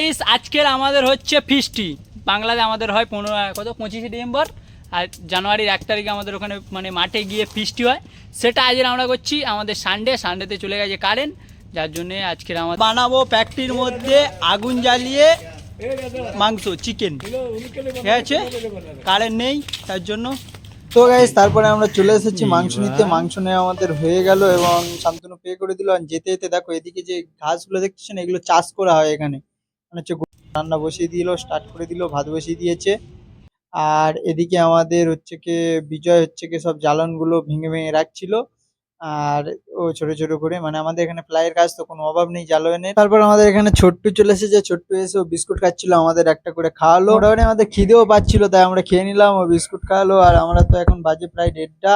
Guys আজকের আমাদের হচ্ছে ফিস্টি বাংলাতে আমাদের হয় পনেরো, কত? পঁচিশে ডিসেম্বর। আর জানুয়ারির এক তারিখে আমাদের ওখানে মানে মাঠে গিয়ে ফিস্টি হয়। সেটা আজকে আমরা করছি আমাদের সানডে সানডেতে চলে গেছে কারেন্ট যার জন্যে আজকের আমার বানাবো প্যাকটির মধ্যে আগুন জ্বালিয়ে মাংস চিকেন ঠিক আছে? কারেন্ট নেই, তার জন্য। তো গাইস তারপরে আমরা চলে এসেছি মাংস নিতে। মাংস নেওয়া আমাদের হয়ে গেল এবং শান্তনু পে করে দিল। আর যেতে যেতে দেখো, এদিকে যে ঘাসগুলো দেখছেন এগুলো চাষ করা হয় এখানে। মানে হচ্ছে রান্না বসিয়ে দিল স্টার্ট করে দিল ভাত বসিয়ে দিয়েছে। আর এদিকে আমাদের হচ্ছে কি বিজয় হচ্ছে কি সব জ্বালানগুলো ভেঙে ভেঙে রাখছিল। আর ও ছোট ছোট করে মানে আমাদের এখানে প্লাইয়ের কাজ তো কোনো অভাব নেই জ্বালনের। তারপর আমাদের এখানে ছোট্টু চলে এসেছে ছোট্টু এসে ও বিস্কুট খাচ্ছিল আমাদের একটা করে খাওয়ালো। ওটা আমাদের খিদেও পাচ্ছিল তাই আমরা খেয়ে নিলাম ও বিস্কুট খাওয়ালো। আর আমরা তো এখন বাজে প্রায় দেড়টা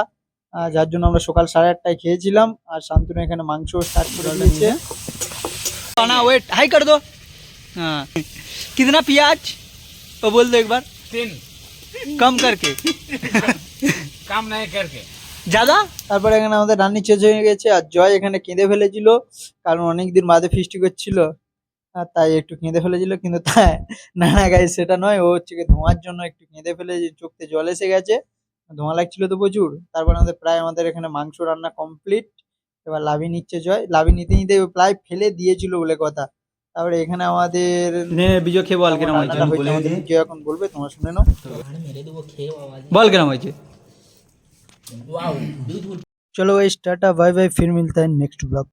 যার জন্য আমরা সকাল সাড়ে আটটায় খেয়েছিলাম। আর শান্তনু এখানে মাংস স্টার্ট করে দিয়েছে। না। ওয়েট হাই কর দো हाँ कितना प्याज वो बोल दो एक बार तीन कम करके काम नहीं करके ज्यादा তারপরে এখানে আমাদের রান্নি শেষ হয়ে গেছে আর জয় এখানে কেঁদে ফেলেছিল কারণ অনেকদিন বাদে ফিস্টি করছিল আর তাই একটু কেঁদে ফেলেছিল কিন্তু তাই না না গাই সেটা নয় ও হচ্ছে কি ধোঁয়ার জন্য একটু কেঁদে ফেলে চোখতে জল এসে গেছে ধোঁয়া লাগছিল তো প্রচুর তারপর আমাদের প্রায় আমাদের এখানে মাংস রান্না কমপ্লিট এবার লাভি নিচ্ছে জয় লাভি নিতে নিতে ও প্রায় ফেলে দিয়েছিল বলে কথা তারপরে এখানে আমাদের নে বিজয় খেয়ে বল কেন হয়েছে? বিজয় এখন বলবে তোমরা শুনে নাও। বল কেন হয়েছে? চলো ভাই আপ বাই বাই ফির মিলতে নেক্সট ব্লগ